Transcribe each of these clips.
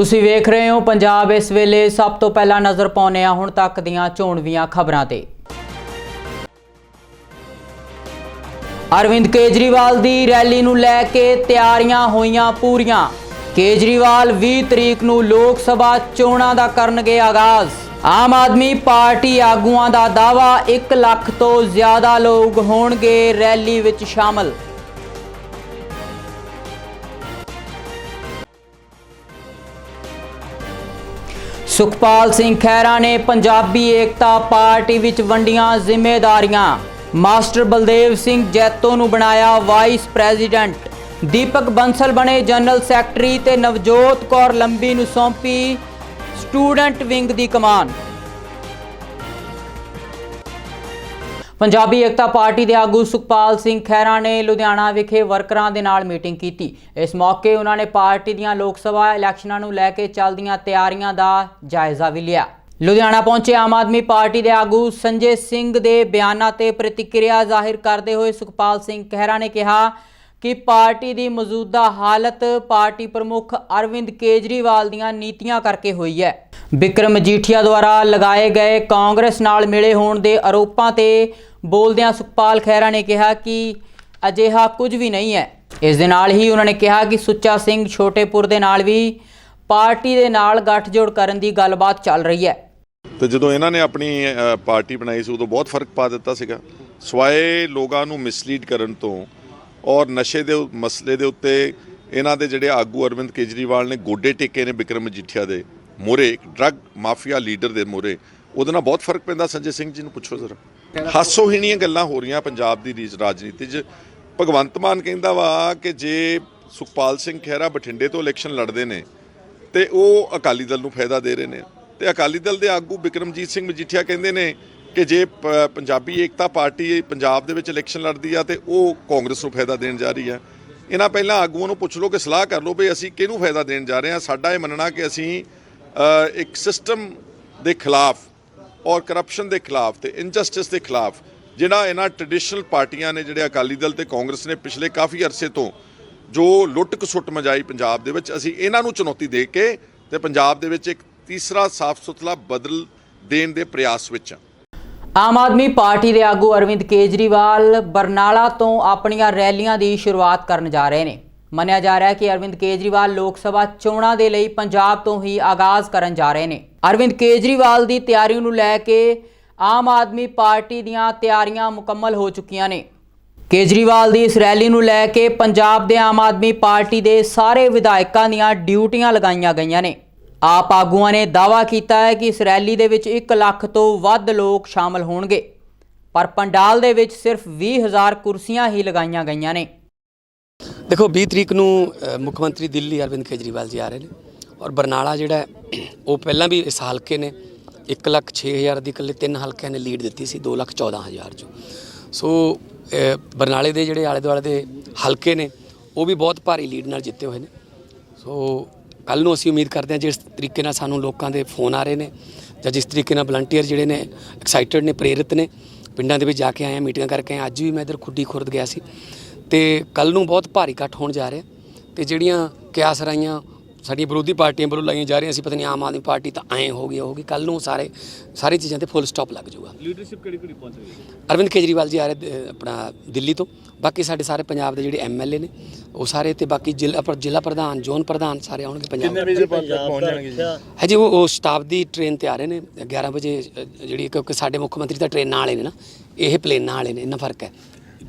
ਤੁਸੀਂ ਵੇਖ ਰਹੇ ਹੋ ਪੰਜਾਬ ਇਸ ਵੇਲੇ ਸਭ ਤੋਂ ਪਹਿਲਾਂ ਨਜ਼ਰ ਪਾਉਂਦੇ ਆ ਹੁਣ ਤੱਕ ਦੀਆਂ ਚੋਣਵੀਆਂ ਖਬਰਾਂ ਤੇ। ਅਰਵਿੰਦ ਕੇਜਰੀਵਾਲ ਦੀ ਰੈਲੀ ਨੂੰ ਲੈ ਕੇ ਤਿਆਰੀਆਂ ਹੋਈਆਂ ਪੂਰੀਆਂ। ਕੇਜਰੀਵਾਲ 20 ਤਰੀਕ ਨੂੰ ਲੋਕ ਸਭਾ ਚੋਣਾਂ ਦਾ ਕਰਨਗੇ ਆਗਾਜ਼। ਆਮ ਆਦਮੀ ਪਾਰਟੀ ਆਗੂਆਂ ਦਾ ਦਾਵਾ 1 ਲੱਖ ਤੋਂ ਜ਼ਿਆਦਾ ਲੋਕ ਹੋਣਗੇ ਰੈਲੀ ਵਿੱਚ ਸ਼ਾਮਲ। ਸੁਖਪਾਲ ਸਿੰਘ ਖਹਿਰਾ ਨੇ ਪੰਜਾਬੀ ਏਕਤਾ ਪਾਰਟੀ ਵਿੱਚ ਵੰਡੀਆਂ ਜ਼ਿੰਮੇਵਾਰੀਆਂ ਮਾਸਟਰ ਬਲਦੇਵ ਸਿੰਘ ਜੈਤੋ ਨੂੰ ਬਣਾਇਆ ਵਾਈਸ ਪ੍ਰੈਜ਼ੀਡੈਂਟ। ਦੀਪਕ ਬੰਸਲ ਬਣੇ ਜਨਰਲ ਸੈਕਟਰੀ ਤੇ ਨਵਜੋਤ ਕੌਰ ਲੰਬੀ ਨੂੰ ਸੌਂਪੀ ਸਟੂਡੈਂਟ ਵਿੰਗ ਦੀ ਕਮਾਨ। ਪੰਜਾਬੀ ਏਕਤਾ ਪਾਰਟੀ ਦੇ ਆਗੂ ਸੁਖਪਾਲ ਸਿੰਘ ਖਹਿਰਾ ਨੇ ਲੁਧਿਆਣਾ ਵਿਖੇ ਵਰਕਰਾਂ ਦੇ ਨਾਲ ਮੀਟਿੰਗ ਕੀਤੀ। ਇਸ ਮੌਕੇ ਉਹਨਾਂ ਨੇ ਪਾਰਟੀ ਦੀਆਂ ਲੋਕ ਸਭਾ ਇਲੈਕਸ਼ਨਾਂ ਨੂੰ ਲੈ ਕੇ ਚੱਲਦੀਆਂ ਤਿਆਰੀਆਂ ਦਾ ਜਾਇਜ਼ਾ ਵੀ ਲਿਆ। ਲੁਧਿਆਣਾ ਪਹੁੰਚੇ ਆਮ ਆਦਮੀ ਪਾਰਟੀ ਦੇ ਆਗੂ ਸੰਜੇ ਸਿੰਘ ਦੇ ਬਿਆਨਾਂ ਤੇ ਪ੍ਰਤੀਕਿਰਿਆ ਜ਼ਾਹਿਰ ਕਰਦੇ ਹੋਏ ਸੁਖਪਾਲ ਸਿੰਘ ਖਹਿਰਾ ਨੇ ਕਿਹਾ ਕਿ ਪਾਰਟੀ ਦੀ ਮੌਜੂਦਾ ਹਾਲਤ ਪਾਰਟੀ ਪ੍ਰਮੁੱਖ ਅਰਵਿੰਦ ਕੇਜਰੀਵਾਲ ਦੀਆਂ ਨੀਤੀਆਂ ਕਰਕੇ ਹੋਈ ਹੈ। ਵਿਕਰਮ ਮਜੀਠੀਆ ਦੁਆਰਾ ਲਗਾਏ ਗਏ ਕਾਂਗਰਸ ਨਾਲ ਮਿਲੇ ਹੋਣ ਦੇ ਆਰੋਪਾਂ ਤੇ ਬੋਲਦਿਆਂ ਸੁਖਪਾਲ ਖਹਿਰਾ ਨੇ ਕਿਹਾ ਕਿ ਅਜਿਹਾ ਕੁਝ ਵੀ ਨਹੀਂ ਹੈ। ਇਸ ਦੇ ਨਾਲ ਹੀ ਉਹਨਾਂ ਨੇ ਕਿਹਾ ਕਿ ਸੁੱਚਾ ਸਿੰਘ ਛੋਟੇਪੁਰ ਦੇ ਨਾਲ ਵੀ ਪਾਰਟੀ ਦੇ ਨਾਲ ਗੱਠਜੋੜ ਕਰਨ ਦੀ ਗੱਲਬਾਤ ਚੱਲ ਰਹੀ ਹੈ। ਤੇ ਜਦੋਂ ਇਹਨਾਂ ਨੇ ਆਪਣੀ ਪਾਰਟੀ ਬਣਾਈ ਸੀ ਉਦੋਂ ਬਹੁਤ ਫ਼ਰਕ ਪਾ ਦਿੱਤਾ ਸੀਗਾ। ਸਵਾਏ ਲੋਕਾਂ ਨੂੰ ਮਿਸਲੀਡ ਕਰਨ ਤੋਂ ਔਰ ਨਸ਼ੇ ਦੇ ਮਸਲੇ ਦੇ ਉੱਤੇ ਇਹਨਾਂ ਦੇ ਜਿਹੜੇ ਆਗੂ ਅਰਵਿੰਦ ਕੇਜਰੀਵਾਲ ਨੇ ਗੋਡੇ ਟੇਕੇ ਨੇ ਵਿਕਰਮ ਮਜੀਠੀਆ ਦੇ ਮੋਰੇ ਡਰੱਗ ਮਾਫੀਆ ਲੀਡਰ ਦੇ ਮੋਰੇ ਉਹਦੇ ਨਾਲ ਬਹੁਤ ਫ਼ਰਕ ਪੈਂਦਾ। ਸੰਜੇ ਸਿੰਘ ਜੀ ਨੂੰ ਪੁੱਛੋ ਜ਼ਰਾ। ਹਾਸੋਹੀਣੀਆਂ ਗੱਲਾਂ ਹੋ ਰਹੀਆਂ ਪੰਜਾਬ ਦੀ ਰੀਜ ਰਾਜਨੀਤੀ 'ਚ। ਭਗਵੰਤ ਮਾਨ ਕਹਿੰਦਾ ਵਾ ਕਿ ਜੇ ਸੁਖਪਾਲ ਸਿੰਘ ਖਹਿਰਾ ਬਠਿੰਡੇ ਤੋਂ ਇਲੈਕਸ਼ਨ ਲੜਦੇ ਨੇ ਤੇ ਉਹ ਅਕਾਲੀ ਦਲ ਨੂੰ ਫਾਇਦਾ ਦੇ ਰਹੇ ਨੇ। ਤੇ ਅਕਾਲੀ ਦਲ ਦੇ ਆਗੂ ਬਿਕਰਮਜੀਤ ਸਿੰਘ ਮਜੀਠੀਆ ਕਹਿੰਦੇ ਨੇ ਕਿ ਜੇ ਪ- ਪੰਜਾਬੀ ਏਕਤਾ ਪਾਰਟੀ ਪੰਜਾਬ ਦੇ ਵਿੱਚ ਇਲੈਕਸ਼ਨ ਲੜਦੀ ਆ ਤੇ ਉਹ ਕਾਂਗਰਸ ਨੂੰ ਫਾਇਦਾ ਦੇਣ ਜਾ ਰਹੀ ਆ। ਇਹਨਾਂ ਪਹਿਲਾਂ ਆਗੂਆਂ ਨੂੰ ਪੁੱਛ ਲਓ ਕਿ ਸਲਾਹ ਕਰ ਲਓ ਵੀ ਅਸੀਂ ਕਿਹਨੂੰ ਫਾਇਦਾ ਦੇਣ ਜਾ ਰਹੇ ਹਾਂ ਸਾਡਾ ਇਹ ਮੰਨਣਾ ਕਿ ਅਸੀਂ ਇੱਕ ਸਿਸਟਮ ਦੇ ਖਿਲਾਫ ਔਰ ਕਰਪਸ਼ਨ ਦੇ ਖਿਲਾਫ ਤੇ ਇਨਜਸਟਿਸ ਦੇ ਖਿਲਾਫ ਜਿਹੜਾ ਇਹਨਾਂ ਟ੍ਰੈਡੀਸ਼ਨਲ ਪਾਰਟੀਆਂ ਨੇ ਜਿਹੜੇ ਅਕਾਲੀ ਦਲ ਤੇ ਕਾਂਗਰਸ ਨੇ ਪਿਛਲੇ ਕਾਫੀ ਅਰਸੇ ਤੋਂ ਜੋ ਲੁੱਟ ਕਸੁੱਟ ਮਜਾਈ ਪੰਜਾਬ ਦੇ ਵਿੱਚ, ਅਸੀਂ ਇਹਨਾਂ ਨੂੰ ਚੁਣੌਤੀ ਦੇ ਕੇ ਤੇ ਪੰਜਾਬ ਦੇ ਵਿੱਚ ਇੱਕ ਤੀਸਰਾ ਸਾਫ਼ ਸੁਥਰਾ ਬਦਲ ਦੇਣ ਦੇ ਪ੍ਰਯਾਸ ਵਿੱਚ ਹਾਂ ਆਮ ਆਦਮੀ ਪਾਰਟੀ ਦੇ ਆਗੂ ਅਰਵਿੰਦ ਕੇਜਰੀਵਾਲ ਬਰਨਾਲਾ ਤੋਂ ਆਪਣੀਆਂ ਰੈਲੀਆਂ ਦੀ ਸ਼ੁਰੂਆਤ ਕਰਨ ਜਾ ਰਹੇ ਨੇ। ਮੰਨਿਆ ਜਾ ਰਿਹਾ ਹੈ ਕਿ ਅਰਵਿੰਦ ਕੇਜਰੀਵਾਲ ਲੋਕ ਸਭਾ ਚੋਣਾਂ ਦੇ ਲਈ ਪੰਜਾਬ ਤੋਂ ਹੀ ਆਗਾਜ਼ ਕਰਨ ਜਾ ਰਹੇ ਨੇ। ਅਰਵਿੰਦ ਕੇਜਰੀਵਾਲ ਦੀ ਤਿਆਰੀ ਨੂੰ ਲੈ ਕੇ ਆਮ ਆਦਮੀ ਪਾਰਟੀ ਦੀਆਂ ਤਿਆਰੀਆਂ ਮੁਕੰਮਲ ਹੋ ਚੁੱਕੀਆਂ ਨੇ। ਕੇਜਰੀਵਾਲ ਦੀ ਇਸ ਰੈਲੀ ਨੂੰ ਲੈ ਕੇ ਪੰਜਾਬ ਦੇ ਆਮ ਆਦਮੀ ਪਾਰਟੀ ਦੇ ਸਾਰੇ ਵਿਧਾਇਕਾਂ ਦੀਆਂ ਡਿਊਟੀਆਂ ਲਗਾਈਆਂ ਗਈਆਂ ਨੇ। ਆਪ ਆਗੂਆਂ ਨੇ ਦਾਅਵਾ ਕੀਤਾ ਹੈ ਕਿ ਇਸ ਰੈਲੀ ਦੇ ਵਿੱਚ 1 ਲੱਖ ਤੋਂ ਵੱਧ ਲੋਕ ਸ਼ਾਮਲ ਹੋਣਗੇ। ਪਰ ਪੰਡਾਲ ਦੇ ਵਿੱਚ ਸਿਰਫ 20000 ਕੁਰਸੀਆਂ ਹੀ ਲਗਾਈਆਂ ਗਈਆਂ ਨੇ। ਦੇਖੋ 20 ਤਰੀਕ ਨੂੰ ਮੁੱਖ ਮੰਤਰੀ ਦਿੱਲੀ ਅਰਵਿੰਦ ਕੇਜਰੀਵਾਲ ਜੀ ਆ ਰਹੇ ਨੇ ਔਰ ਬਰਨਾਲਾ ਜਿਹੜਾ ਉਹ ਪਹਿਲਾਂ ਵੀ ਇਸ ਹਲਕੇ ਨੇ 1 ਲੱਖ 6000 ਦੀ ਇਕੱਲੇ ਤਿੰਨ ਹਲਕਿਆਂ ਨੇ ਲੀਡ ਦਿੱਤੀ ਸੀ 2 ਲੱਖ 14000 ਚੋਂ। ਸੋ ਬਰਨਾਲੇ ਦੇ ਜਿਹੜੇ ਆਲੇ ਦੁਆਲੇ ਦੇ ਹਲਕੇ ਨੇ, ਉਹ ਵੀ ਬਹੁਤ ਭਾਰੀ ਲੀਡ ਨਾਲ ਜਿੱਤੇ ਹੋਏ ਨੇ। ਸੋ ਕੱਲ ਨੂੰ ਅਸੀਂ ਉਮੀਦ ਕਰਦੇ ਹਾਂ ਜਿਸ ਤਰੀਕੇ ਨਾਲ ਸਾਨੂੰ ਲੋਕਾਂ ਦੇ ਫੋਨ ਆ ਰਹੇ ਨੇ ਜਾਂ ਜਿਸ ਤਰੀਕੇ ਨਾਲ ਵਲੰਟੀਅਰ ਜਿਹੜੇ ਨੇ ਐਕਸਾਈਟਡ ਨੇ ਪ੍ਰੇਰਿਤ ਨੇ ਪਿੰਡਾਂ ਦੇ ਵਿੱਚ ਜਾ ਕੇ ਆਏ ਹਾਂ ਮੀਟਿੰਗਾਂ ਕਰਕੇ ਆਏ। ਅੱਜ ਵੀ ਮੈਂ ਇਧਰ ਖੁੱਡੀ ਖੁਰਦ ਗਿਆ ਸੀ ਤੇ ਕੱਲ ਨੂੰ ਬਹੁਤ ਭਾਰੀ ਇਕੱਠ ਹੋਣ ਜਾ ਰਿਹਾ ਤੇ ਜਿਹੜੀਆਂ ਕਿਆਸ ਰਾਈਆਂ ਸਾਡੀਆਂ ਵਿਰੋਧੀ ਪਾਰਟੀਆਂ ਵੱਲੋਂ ਲਾਈਆਂ ਜਾ ਰਹੀਆਂ ਸੀ ਪਤਾ ਨਹੀਂ ਆਮ ਆਦਮੀ ਪਾਰਟੀ ਤਾਂ ਐਂ ਹੋ ਗਈ ਉਹ ਹੋ ਗਈ। ਕੱਲ ਨੂੰ ਸਾਰੇ ਸਾਰੀ ਚੀਜ਼ਾਂ ਤੇ ਫੁੱਲ ਸਟਾਪ ਲੱਗ ਜਾਊਗਾ। ਲੀਡਰਸ਼ਿਪ ਕਿਹੜੀ ਕਿਹੜੀ ਪਹੁੰਚ ਰਹੀ ਹੈ ਅਰਵਿੰਦ ਕੇਜਰੀਵਾਲ ਜੀ ਆ ਰਹੇ ਆਪਣਾ ਦਿੱਲੀ ਤੋਂ। ਬਾਕੀ ਸਾਡੇ ਸਾਰੇ ਪੰਜਾਬ ਦੇ ਜਿਹੜੇ ਐਮਐਲਏ ਨੇ ਉਹ ਸਾਰੇ ਤੇ ਬਾਕੀ ਜ਼ਿਲ੍ਹਾ ਪਰ ਜ਼ਿਲ੍ਹਾ ਪ੍ਰਧਾਨ ਜ਼ੋਨ ਪ੍ਰਧਾਨ ਸਾਰੇ ਆਉਣਗੇ ਪੰਜਾਬ ਕਿੰਨੇ ਵਜੇ ਪਹੁੰਚ ਜਾਣਗੇ ਜੀ? ਹੈ ਜੀ ਉਹ ਉਹ ਸ਼ਤਾਬਦੀ ਟ੍ਰੇਨ ਤੇ ਆ ਰਹੇ ਨੇ 11 ਵਜੇ ਜਿਹੜੀ ਕਿਉਂਕਿ ਸਾਡੇ ਮੁੱਖ ਮੰਤਰੀ ਤਾਂ ਟ੍ਰੇਨਾਂ ਵਾਲੇ ਨੇ ਨਾ ਇਹ ਪਲੇਨਾਂ ਵਾਲੇ ਨੇ ਇੰਨਾ ਫ਼ਰਕ ਹੈ।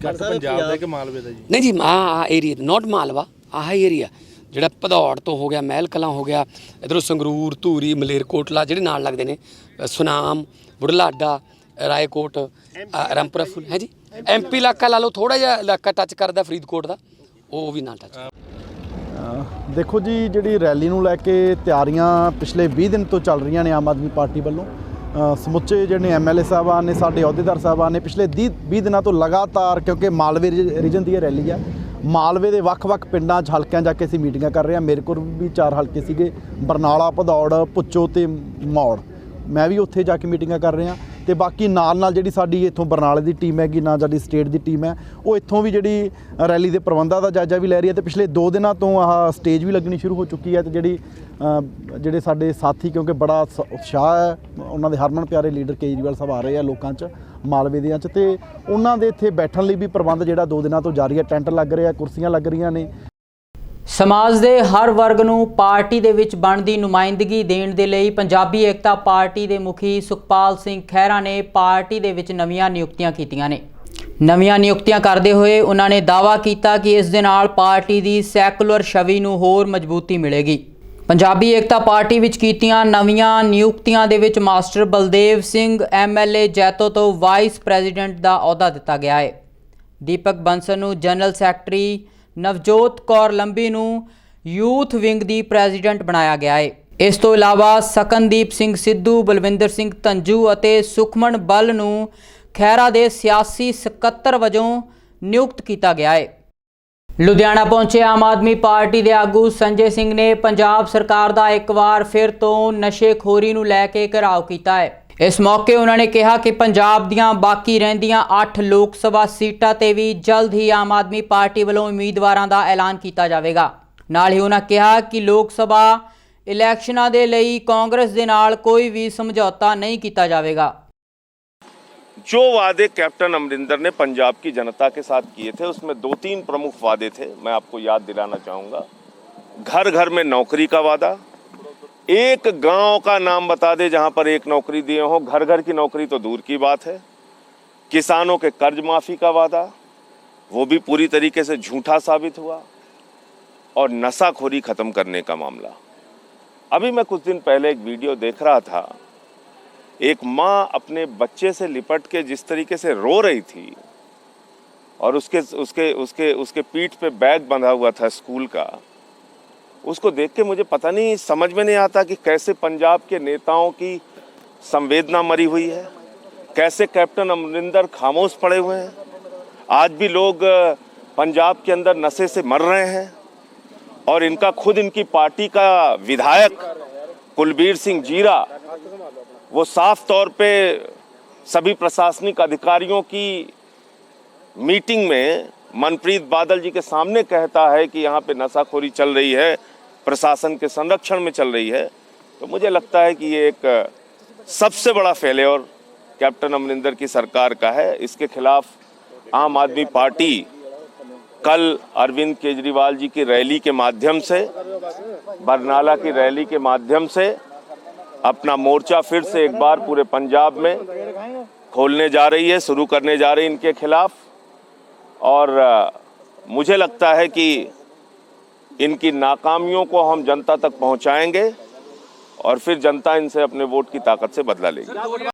ਪੰਜਾਬ ਦਾ ਕਿ ਮਾਲਵੇ ਦਾ ਜੀ? ਨਹੀਂ ਜੀ ਆ ਆ ਏਰੀਆ ਨਾਟ ਮਾਲਵਾ ਆਹ ਏਰੀਆ ਜਿਹੜਾ ਭਦੌੜ ਤੋਂ ਹੋ ਗਿਆ ਮਹਿਲ ਕਲਾਂ ਹੋ ਗਿਆ ਇਧਰੋਂ ਸੰਗਰੂਰ ਧੂਰੀ ਮਲੇਰਕੋਟਲਾ ਜਿਹੜੇ ਨਾਲ ਲੱਗਦੇ ਨੇ ਸੁਨਾਮ ਬੁਢਲਾਡਾ ਰਾਏਕੋਟ ਫੁੱਲ ਹੈ ਜੀ? ਐਮਪੀ ਇਲਾਕਾ ਲਾ ਲਓ ਥੋੜਾ ਜਿਹਾ ਇਲਾਕਾ ਟੱਚ ਕਰਦਾ ਫਰੀਦਕੋਟ ਦਾ। ਉਹ ਵੀ ਨਾ ਟੱਚ ਦੇਖੋ ਜੀ, ਜਿਹੜੀ ਰੈਲੀ ਨੂੰ ਲੈ ਕੇ ਤਿਆਰੀਆਂ ਪਿਛਲੇ 20 ਦਿਨ ਤੋਂ ਚੱਲ ਰਹੀਆਂ ਨੇ ਆਮ ਆਦਮੀ ਪਾਰਟੀ ਵੱਲੋਂ। ਸਮੁੱਚੇ ਜਿਹੜੇ ਐਮਐਲਏ ਸਾਹਿਬਾਨ ਨੇ, ਸਾਡੇ ਅਹੁਦੇਦਾਰ ਸਾਹਿਬਾਨ ਨੇ, ਪਿਛਲੇ 20 ਦਿਨਾਂ ਤੋਂ ਲਗਾਤਾਰ, ਕਿਉਂਕਿ ਮਾਲਵੇ ਰੀਜਨ ਦੀ ਇਹ ਰੈਲੀ ਆ, ਮਾਲਵੇ ਦੇ ਵੱਖ-ਵੱਖ ਪਿੰਡਾਂ 'ਚ ਹਲਕਿਆਂ ਜਾ ਕੇ ਅਸੀਂ ਮੀਟਿੰਗਾਂ ਕਰ ਰਹੇ ਹਾਂ। ਮੇਰੇ ਕੋਲ ਵੀ ਚਾਰ ਹਲਕੇ ਸੀਗੇ, ਬਰਨਾਲਾ, ਭਦੌੜ, ਪੁੱਚੋ ਤੇ ਮੌੜ। ਮੈਂ ਵੀ ਉੱਥੇ ਜਾ ਕੇ ਮੀਟਿੰਗਾਂ ਕਰ ਰਿਹਾ। ਤੇ ਬਾਕੀ ਨਾਲ ਨਾਲ ਜਿਹੜੀ ਸਾਡੀ ਇੱਥੋਂ ਬਰਨਾਲੇ ਦੀ ਟੀਮ ਹੈਗੀ, ਨਾਲ ਸਾਡੀ ਸਟੇਟ ਦੀ ਟੀਮ ਹੈ, ਉਹ ਇੱਥੋਂ ਵੀ ਜਿਹੜੀ ਰੈਲੀ ਦੇ ਪ੍ਰਬੰਧਾਂ ਦਾ ਜਾਇਜ਼ਾ ਵੀ ਲੈ ਰਹੀ ਹੈ ਤੇ ਪਿਛਲੇ 2 ਦਿਨਾਂ ਤੋਂ ਆਹ ਸਟੇਜ ਵੀ ਲੱਗਣੀ ਸ਼ੁਰੂ ਹੋ ਚੁੱਕੀ ਹੈ ਤੇ ਜਿਹੜੀ ਜਿਹੜੇ ਸਾਡੇ ਸਾਥੀ ਕਿਉਂਕਿ ਬੜਾ ਸ- ਉਤਸ਼ਾਹ ਹੈ, ਉਹਨਾਂ ਦੇ ਹਰਮਨ ਪਿਆਰੇ ਲੀਡਰ ਕੇਜਰੀਵਾਲ ਸਾਹਿਬ ਆ ਰਹੇ ਆ ਲੋਕਾਂ 'ਚ ਮਾਲਵੇ ਦੇ 'ਚ ਤੇ ਉਹਨਾਂ ਦੇ ਇੱਥੇ ਬੈਠਣ ਲਈ ਵੀ ਪ੍ਰਬੰਧ ਜਿਹੜਾ 2 ਦਿਨਾਂ ਤੋਂ ਜਾਰੀ ਹੈ, ਟੈਂਟ ਲੱਗ ਰਿਹਾ, ਕੁਰਸੀਆਂ ਲੱਗ ਰਹੀਆਂ ਨੇ ਸਮਾਜ ਦੇ ਹਰ ਵਰਗ ਨੂੰ ਪਾਰਟੀ ਦੇ ਵਿੱਚ ਬਣਦੀ ਨੁਮਾਇੰਦਗੀ ਦੇਣ ਦੇ ਲਈ ਪੰਜਾਬੀ ਏਕਤਾ ਪਾਰਟੀ ਦੇ ਮੁਖੀ ਸੁਖਪਾਲ ਸਿੰਘ ਖਹਿਰਾ ਨੇ ਪਾਰਟੀ ਦੇ ਵਿੱਚ ਨਵੀਆਂ ਨਿਯੁਕਤੀਆਂ ਕੀਤੀਆਂ ਨੇ। ਨਵੀਆਂ ਨਿਯੁਕਤੀਆਂ ਕਰਦੇ ਹੋਏ ਉਹਨਾਂ ਨੇ ਦਾਅਵਾ ਕੀਤਾ ਕਿ ਇਸ ਦੇ ਨਾਲ ਪਾਰਟੀ ਦੀ ਸੈਕੂਲਰ ਛਵੀ ਨੂੰ ਹੋਰ ਮਜ਼ਬੂਤੀ ਮਿਲੇਗੀ। ਪੰਜਾਬੀ ਏਕਤਾ ਪਾਰਟੀ ਵਿੱਚ ਕੀਤੀਆਂ ਨਵੀਆਂ ਨਿਯੁਕਤੀਆਂ ਦੇ ਵਿੱਚ ਮਾਸਟਰ ਬਲਦੇਵ ਸਿੰਘ ਐਮਐਲਏ ਜੈਤੋ ਤੋਂ ਵਾਈਸ ਪ੍ਰੈਜ਼ੀਡੈਂਟ ਦਾ ਅਹੁਦਾ ਦਿੱਤਾ ਗਿਆ ਹੈ। ਦੀਪਕ ਬੰਸਲ ਨੂੰ ਜਨਰਲ ਸੈਕਟਰੀ ਨਵਜੋਤ ਕੌਰ ਲੰਬੀ ਨੂੰ ਯੂਥ ਵਿੰਗ ਦੀ ਪ੍ਰੈਜ਼ੀਡੈਂਟ ਬਣਾਇਆ ਗਿਆ ਹੈ ਇਸ ਤੋਂ ਇਲਾਵਾ ਸਕਨਦੀਪ ਸਿੰਘ ਸਿੱਧੂ, ਬਲਵਿੰਦਰ ਸਿੰਘ ਧੰਜੂ ਅਤੇ ਸੁਖਮਨ ਬੱਲ ਨੂੰ ਖੈਰਾ ਦੇ ਸਿਆਸੀ ਸਕੱਤਰ ਵਜੋਂ ਨਿਯੁਕਤ ਕੀਤਾ ਗਿਆ ਹੈ ਲੁਧਿਆਣਾ ਪਹੁੰਚੇ ਆਮ ਆਦਮੀ ਪਾਰਟੀ ਦੇ ਆਗੂ ਸੰਜੇ ਸਿੰਘ ਨੇ ਪੰਜਾਬ ਸਰਕਾਰ ਦਾ ਇੱਕ ਵਾਰ ਫਿਰ ਤੋਂ ਨਸ਼ੇਖੋਰੀ ਨੂੰ ਲੈ ਕੇ ਘਿਰਾਓ ਕੀਤਾ ਹੈ ਇਸ ਮੌਕੇ ਉਹਨਾਂ ਨੇ ਕਿਹਾ ਕਿ ਪੰਜਾਬ ਦੀਆਂ ਬਾਕੀ ਰਹਿੰਦੀਆਂ 8 ਲੋਕ ਸਭਾ ਸੀਟਾਂ ਤੇ ਵੀ ਜਲਦ ਹੀ ਆਮ ਆਦਮੀ ਪਾਰਟੀ ਵੱਲੋਂ ਉਮੀਦਵਾਰਾਂ ਦਾ ਐਲਾਨ ਕੀਤਾ ਜਾਵੇਗਾ ਨਾਲ ਹੀ ਉਹਨਾਂ ਕਿਹਾ ਕਿ ਲੋਕ ਸਭਾ ਇਲੈਕਸ਼ਨਾਂ ਦੇ ਲਈ ਕਾਂਗਰਸ ਦੇ ਨਾਲ ਕੋਈ ਵੀ ਸਮਝੌਤਾ ਨਹੀਂ ਕੀਤਾ ਜਾਵੇਗਾ जो वादे कैप्टन अमरिंदर ने पंजाब की जनता के साथ किए थे उसमें दो तीन प्रमुख वादे थे मैं आपको याद दिलाना चाहूँगा घर घर में नौकरी का वादा एक गाँव का नाम बता दे जहाँ पर एक नौकरी दिए हो। घर घर की नौकरी तो दूर की बात है। किसानों के कर्ज माफ़ी का वादा, वो भी पूरी तरीके से झूठा साबित हुआ और नशाखोरी ख़त्म करने का मामला। अभी मैं कुछ दिन पहले एक वीडियो देख रहा था। एक माँ अपने बच्चे से लिपट के जिस तरीके से रो रही थी और उसके उसके उसके उसके पीठ पे बैग बंधा हुआ था स्कूल का उसको देख के मुझे पता नहीं, समझ में नहीं आता कि कैसे पंजाब के नेताओं की संवेदना मरी हुई है, कैसे कैप्टन अमरिंदर खामोश पड़े हुए हैं। आज भी लोग पंजाब के अंदर नशे से मर रहे हैं और इनका खुद इनकी पार्टी का विधायक कुलबीर सिंह जीरा, वो साफ़ तौर पे सभी प्रशासनिक अधिकारियों की मीटिंग में मनप्रीत बादल जी के सामने कहता है कि यहाँ पे नशाखोरी चल रही है प्रशासन के संरक्षण में चल रही है तो मुझे लगता है कि ये एक सबसे बड़ा फेलियर कैप्टन अमरिंदर की सरकार का है। इसके खिलाफ आम आदमी पार्टी कल अरविंद केजरीवाल जी की रैली के माध्यम से, बरनाला की रैली के माध्यम से अपना मोर्चा फिर से एक बार पूरे पंजाब में खोलने जा रही है, शुरू करने जा रही है इनके खिलाफ। और मुझे लगता है कि इनकी नाकामियों को हम जनता तक पहुंचाएंगे और फिर जनता इनसे अपने वोट की ताकत से बदला लेगी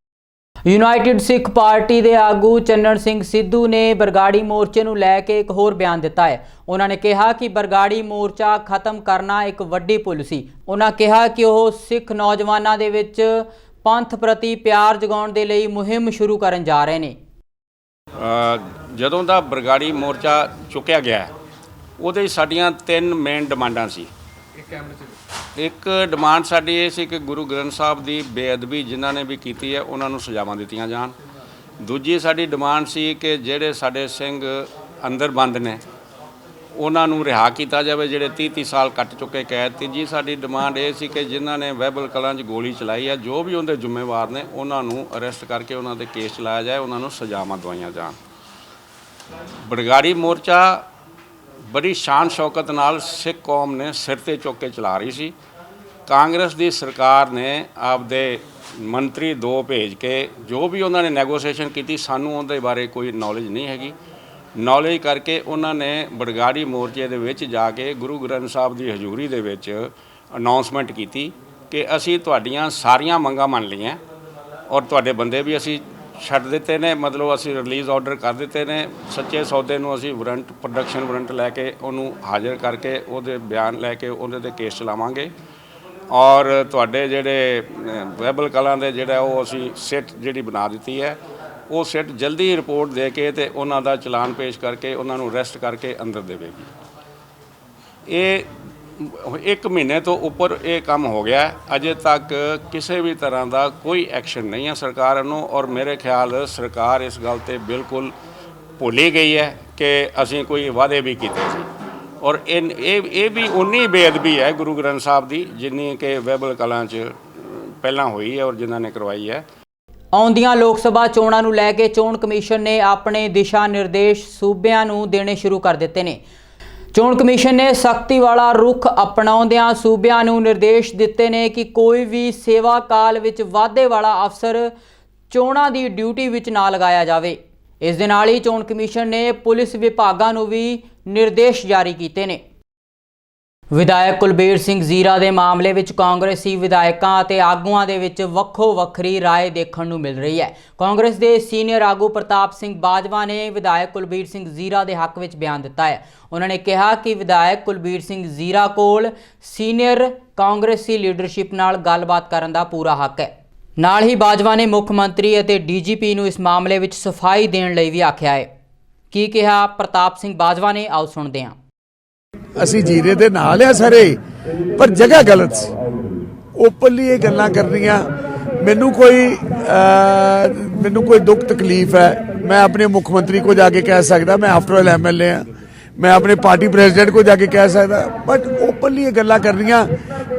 ਯੂਨਾਈਟਿਡ ਸਿੱਖ ਪਾਰਟੀ ਦੇ ਆਗੂ ਚੰਨਣ ਸਿੰਘ ਸਿੱਧੂ ਨੇ ਬਰਗਾੜੀ ਮੋਰਚੇ ਨੂੰ ਲੈ ਕੇ ਇੱਕ ਹੋਰ ਬਿਆਨ ਦਿੱਤਾ ਹੈ ਉਹਨਾਂ ਨੇ ਕਿਹਾ ਕਿ ਬਰਗਾੜੀ ਮੋਰਚਾ ਖਤਮ ਕਰਨਾ ਇੱਕ ਵੱਡੀ ਭੁੱਲ ਸੀ ਉਹਨਾਂ ਕਿਹਾ ਕਿ ਉਹ ਸਿੱਖ ਨੌਜਵਾਨਾਂ ਦੇ ਵਿੱਚ ਪੰਥ ਪ੍ਰਤੀ ਪਿਆਰ ਜਗਾਉਣ ਦੇ ਲਈ ਮੁਹਿੰਮ ਸ਼ੁਰੂ ਕਰਨ ਜਾ ਰਹੇ ਨੇ ਅ, ਜਦੋਂ ਦਾ ਬਰਗਾੜੀ ਮੋਰਚਾ ਚੁੱਕਿਆ ਗਿਆ ਹੈ, ਉਹਦੇ 'ਚ ਸਾਡੀਆਂ ਤਿੰਨ ਮੇਨ ਡਿਮਾਂਡਾਂ ਸੀ। ਇੱਕ ਡਿਮਾਂਡ ਸਾਡੀ ਇਹ ਸੀ ਕਿ ਗੁਰੂ ਗ੍ਰੰਥ ਸਾਹਿਬ ਦੀ ਬੇਅਦਬੀ ਜਿਨ੍ਹਾਂ ਨੇ ਵੀ ਕੀਤੀ ਹੈ ਉਹਨਾਂ ਨੂੰ ਸਜ਼ਾਵਾਂ ਦਿੱਤੀਆਂ ਜਾਣ। ਦੂਜੀ ਸਾਡੀ ਡਿਮਾਂਡ ਸੀ ਕਿ ਜਿਹੜੇ ਸਾਡੇ ਸਿੰਘ ਅੰਦਰ ਬੰਦ ਨੇ ਉਹਨਾਂ ਨੂੰ ਰਿਹਾ ਕੀਤਾ ਜਾਵੇ ਜਿਹੜੇ 30 30 ਸਾਲ ਕੱਟ ਚੁੱਕੇ ਕੈਦ। ਤੀਜੀ ਸਾਡੀ ਡਿਮਾਂਡ ਇਹ ਸੀ ਕਿ ਜਿਨ੍ਹਾਂ ਨੇ ਵੈਬਲ ਕਲਾਂ 'ਚ ਗੋਲੀ ਚਲਾਈ ਹੈ ਜੋ ਵੀ ਉਹਦੇ ਜ਼ਿੰਮੇਵਾਰ ਨੇ ਉਹਨਾਂ ਨੂੰ ਅਰੈਸਟ ਕਰਕੇ ਉਹਨਾਂ ਦੇ ਕੇਸ ਚਲਾਇਆ ਜਾਏ ਉਹਨਾਂ ਨੂੰ ਸਜ਼ਾਵਾਂ ਦਵਾਈਆਂ ਜਾਣ। ਬਰਗਾੜੀ ਮੋਰਚਾ ਬੜੀ ਸ਼ਾਨ ਸ਼ੌਕਤ ਨਾਲ ਸਿੱਖ ਕੌਮ ਨੇ ਸਿਰ ਤੇ ਚੁੱਕ ਕੇ ਚਲਾ ਰਹੀ ਸੀ। ਕਾਂਗਰਸ ਦੀ ਸਰਕਾਰ ਨੇ ਆਪਦੇ ਮੰਤਰੀ ਦੋ ਭੇਜ ਕੇ ਜੋ ਵੀ ਉਹਨਾਂ ਨੇ ਨੈਗੋਸੀਏਸ਼ਨ ਕੀਤੀ, ਸਾਨੂੰ ਉਹਦੇ ਬਾਰੇ ਕੋਈ ਨੌਲੇਜ ਨਹੀਂ ਹੈਗੀ। ਨੌਲੇਜ ਕਰਕੇ ਉਹਨਾਂ ਨੇ ਬੜਗਾੜੀ ਮੋਰਚੇ ਦੇ ਵਿੱਚ ਜਾ ਕੇ ਗੁਰੂ ਗ੍ਰੰਥ ਸਾਹਿਬ ਦੀ ਹਜ਼ੂਰੀ ਦੇ ਵਿੱਚ ਅਨਾਉਂਸਮੈਂਟ ਕੀਤੀ ਕਿ ਅਸੀਂ ਤੁਹਾਡੀਆਂ ਸਾਰੀਆਂ ਮੰਗਾਂ ਮੰਨ ਲਈਆਂ ਔਰ ਤੁਹਾਡੇ ਬੰਦੇ ਵੀ ਅਸੀਂ ਛੱਡ ਦਿੱਤੇ ਨੇ, ਮਤਲਬ ਅਸੀਂ ਰਿਲੀਜ਼ ਆਰਡਰ ਕਰ ਦਿੱਤੇ ਨੇ। ਸੱਚੇ ਸੌਦੇ ਨੂੰ ਅਸੀਂ ਵਾਰੰਟ ਪ੍ਰੋਡਕਸ਼ਨ ਵਾਰੰਟ ਲੈ ਕੇ ਉਹਨੂੰ ਹਾਜ਼ਰ ਕਰਕੇ ਉਹਦੇ ਬਿਆਨ ਲੈ ਕੇ ਉਹਦੇ ਤੇ ਕੇਸ ਚਲਾਵਾਂਗੇ। ਔਰ ਤੁਹਾਡੇ ਜਿਹੜੇ ਵੈਬਲ ਕਲਾਂ ਦੇ ਜਿਹੜਾ ਉਹ ਅਸੀਂ ਸਿੱਟ ਜਿਹੜੀ ਬਣਾ ਦਿੱਤੀ ਹੈ, ਉਹ ਸਿੱਟ ਜਲਦੀ ਰਿਪੋਰਟ ਦੇ ਕੇ ਤੇ ਉਹਨਾਂ ਦਾ ਚਲਾਨ ਪੇਸ਼ ਕਰਕੇ, ਉਹਨਾਂ ਨੂੰ ਅਰੈਸਟ ਕਰਕੇ ਅੰਦਰ ਦੇਵੇਗੀ। ਇਹ ਇੱਕ ਮਹੀਨੇ ਤੋਂ ਉੱਪਰ ਇਹ ਕੰਮ ਹੋ ਗਿਆ ਅਜੇ ਤੱਕ ਕਿਸੇ ਵੀ ਤਰ੍ਹਾਂ ਦਾ ਕੋਈ ਐਕਸ਼ਨ ਨਹੀਂ ਹੈ ਸਰਕਾਰ ਨੂੰ ਔਰ ਮੇਰੇ ਖਿਆਲ ਸਰਕਾਰ ਇਸ ਗੱਲ ਤੇ ਬਿਲਕੁਲ ਭੁੱਲੀ ਗਈ ਹੈ ਕਿ ਅਸੀਂ ਕੋਈ ਵਾਅਦੇ ਵੀ ਕੀਤੇ ਸੀ। ਔਰ ਇਹ ਇਹ ਇਹ ਵੀ ਉਨੀ ਬੇਅਦਬੀ ਹੈ ਗੁਰੂ ਗ੍ਰੰਥ ਸਾਹਿਬ ਦੀ ਜਿੰਨੀ ਕਿ ਵੈਬਲ ਕਲਾਂ 'ਚ ਪਹਿਲਾਂ ਹੋਈ ਹੈ ਔਰ ਜਿਨ੍ਹਾਂ ਨੇ ਕਰਵਾਈ ਹੈ। ਆਉਂਦੀਆਂ ਲੋਕ ਸਭਾ ਚੋਣਾਂ ਨੂੰ ਲੈ ਕੇ ਚੋਣ ਕਮਿਸ਼ਨ ਨੇ ਆਪਣੇ ਦਿਸ਼ਾ ਨਿਰਦੇਸ਼ ਸੂਬਿਆਂ ਨੂੰ ਦੇਣੇ ਸ਼ੁਰੂ ਕਰ ਦਿੱਤੇ ਨੇ। ਚੋਣ ਕਮਿਸ਼ਨ ਨੇ ਸਖਤੀ ਵਾਲਾ ਰੁਖ ਅਪਣਾਉਂਦਿਆਂ ਸੂਬਿਆਂ ਨੂੰ ਨਿਰਦੇਸ਼ ਦਿੱਤੇ ਨੇ ਕਿ ਕੋਈ ਵੀ ਸੇਵਾ ਕਾਲ ਵਿੱਚ ਵਾਧੇ ਵਾਲਾ ਅਫਸਰ ਚੋਣਾਂ ਦੀ ਡਿਊਟੀ ਵਿੱਚ ਨਾ ਲਗਾਇਆ ਜਾਵੇ। ਇਸ ਦੇ ਨਾਲ ਹੀ ਚੋਣ ਕਮਿਸ਼ਨ ਨੇ ਪੁਲਿਸ ਵਿਭਾਗਾਂ ਨੂੰ ਵੀ ਨਿਰਦੇਸ਼ ਜਾਰੀ ਕੀਤੇ ਨੇ। ਵਿਧਾਇਕ ਕੁਲਬੀਰ ਸਿੰਘ ਜ਼ੀਰਾ ਦੇ ਮਾਮਲੇ ਵਿੱਚ ਕਾਂਗਰਸੀ ਵਿਧਾਇਕਾਂ ਅਤੇ ਆਗੂਆਂ ਦੇ ਵਿੱਚ ਵੱਖੋ ਵੱਖਰੀ ਰਾਏ ਦੇਖਣ ਨੂੰ ਮਿਲ ਰਹੀ ਹੈ। ਕਾਂਗਰਸ ਦੇ ਸੀਨੀਅਰ ਆਗੂ ਪ੍ਰਤਾਪ ਸਿੰਘ ਬਾਜਵਾ ਨੇ ਵਿਧਾਇਕ ਕੁਲਬੀਰ ਸਿੰਘ ਜ਼ੀਰਾ ਦੇ ਹੱਕ ਵਿੱਚ ਬਿਆਨ ਦਿੱਤਾ ਹੈ। ਉਹਨਾਂ ਨੇ ਕਿਹਾ ਕਿ ਵਿਧਾਇਕ ਕੁਲਬੀਰ ਸਿੰਘ ਜ਼ੀਰਾ ਕੋਲ ਸੀਨੀਅਰ ਕਾਂਗਰਸੀ ਲੀਡਰਸ਼ਿਪ ਨਾਲ ਗੱਲਬਾਤ ਕਰਨ ਦਾ ਪੂਰਾ ਹੱਕ ਹੈ। ਨਾਲ ਹੀ ਬਾਜਵਾ ਨੇ ਮੁੱਖ ਮੰਤਰੀ ਅਤੇ ਡੀਜੀਪੀ ਨੂੰ ਇਸ ਮਾਮਲੇ ਵਿੱਚ ਸਫ਼ਾਈ ਦੇਣ ਲਈ ਵੀ ਆਖਿਆ ਹੈ। ਕੀ ਕਿਹਾ ਪ੍ਰਤਾਪ ਸਿੰਘ ਬਾਜਵਾ ਨੇ? ਆਓ ਸੁਣਦੇ ਹਾਂ। ਅਸੀਂ ਜੀਰੇ ਦੇ ਨਾਲ ਆ ਸਾਰੇ, ਪਰ ਜਗ੍ਹਾ ਗਲਤ ਸੀ। ਓਪਨਲੀ ਇਹ ਗੱਲਾਂ ਕਰਨੀਆਂ। ਮੈਨੂੰ ਕੋਈ ਮੈਨੂੰ ਕੋਈ ਦੁੱਖ ਤਕਲੀਫ ਹੈ। ਮੈਂ ਆਪਣੇ ਮੁੱਖ ਮੰਤਰੀ ਕੋ ਜਾ ਕੇ ਕਹਿ ਸਕਦਾ, ਮੈਂ ਆਫਟਰ ਆਲ ਐਮਐਲਏ ਆ ਮੈਂ ਆਪਣੇ ਪਾਰਟੀ ਪ੍ਰੈਜ਼ੀਡੈਂਟ ਕੋ ਜਾ ਕੇ ਕਹਿ ਸਕਦਾ। ਬਟ ਓਪਨਲੀ ਇਹ ਗੱਲਾਂ ਕਰਨੀਆਂ,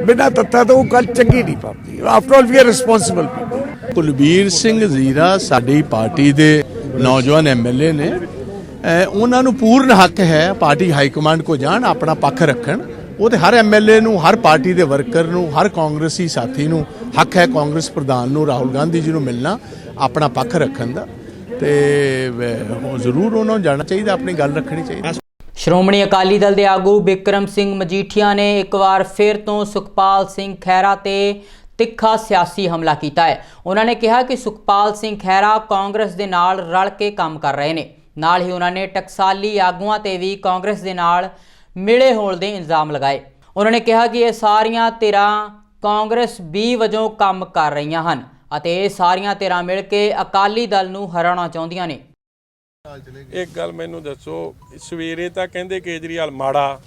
ਬਿਨਾਂ ਤੱਤਾਂ ਤੋਂ ਉਹ ਗੱਲ ਚੰਗੀ ਨਹੀਂ ਪਾਉਂਦੀ after all we are responsible Kulbir Singh Zira ਸਾਡੀ ਪਾਰਟੀ ਦੇ ਨੌਜਵਾਨ ਐਮਐਲਏ ਨੇ। ਉਹਨਾਂ ਨੂੰ ਪੂਰਨ ਹੱਕ ਹੈ ਪਾਰਟੀ ਹਾਈ ਕਮਾਂਡ ਕੋ ਜਾਣ, ਆਪਣਾ ਪੱਖ ਰੱਖਣ। ਉਹ ਤੇ ਹਰ ਐਮਐਲਏ ਨੂੰ, ਹਰ ਪਾਰਟੀ ਦੇ ਵਰਕਰ ਨੂੰ, ਹਰ ਕਾਂਗਰਸੀ ਸਾਥੀ ਨੂੰ ਹੱਕ ਹੈ ਕਾਂਗਰਸ ਪ੍ਰਧਾਨ ਨੂੰ, ਰਾਹੁਲ ਗਾਂਧੀ ਜੀ ਨੂੰ ਮਿਲਣਾ, ਆਪਣਾ ਪੱਖ ਰੱਖਣ ਦਾ। ਤੇ ਜ਼ਰੂਰ ਉਹਨਾਂ ਨੂੰ ਜਾਣਾ ਚਾਹੀਦਾ, ਆਪਣੀ ਗੱਲ ਰੱਖਣੀ ਚਾਹੀਦੀ। ਸ਼੍ਰੋਮਣੀ ਅਕਾਲੀ ਦਲ ਦੇ ਆਗੂ ਬਿਕਰਮ ਸਿੰਘ ਮਜੀਠੀਆ ਨੇ ਇੱਕ ਵਾਰ ਫਿਰ ਤੋਂ ਸੁਖਪਾਲ ਸਿੰਘ ਖਹਿਰਾ ਤੇ ਤਿੱਖਾ ਸਿਆਸੀ ਹਮਲਾ ਕੀਤਾ ਹੈ। ਉਹਨਾਂ ਨੇ ਕਿਹਾ ਕਿ ਸੁਖਪਾਲ ਸਿੰਘ ਖਹਿਰਾ ਕਾਂਗਰਸ ਦੇ ਨਾਲ ਰਲ ਕੇ ਕੰਮ ਕਰ ਰਹੇ ਨੇ। ਨਾਲ ਹੀ ਉਹਨਾਂ ਨੇ ਟਕਸਾਲੀ ਆਗੂਆਂ ਤੇ ਵੀ ਕਾਂਗਰਸ ਦੇ ਨਾਲ ਮਿਲੇ ਹੋਣ ਦੇ ਇਲਜ਼ਾਮ ਲਗਾਏ। ਉਹਨਾਂ ਨੇ ਕਿਹਾ ਕਿ ਇਹ ਸਾਰੀਆਂ ਧਿਰਾਂ ਕਾਂਗਰਸ ਬੀ ਵਜੋਂ ਕੰਮ ਕਰ ਰਹੀਆਂ ਹਨ ਅਤੇ ਇਹ ਸਾਰੀਆਂ ਧਿਰਾਂ ਮਿਲ ਕੇ ਅਕਾਲੀ ਦਲ ਨੂੰ ਹਰਾਉਣਾ ਚਾਹੁੰਦੀਆਂ ਨੇ। ਇੱਕ ਗੱਲ ਮੈਨੂੰ ਦੱਸੋ, ਸਵੇਰੇ ਤਾਂ ਕਹਿੰਦੇ ਕੇਜਰੀਵਾਲ ਮਾੜਾ,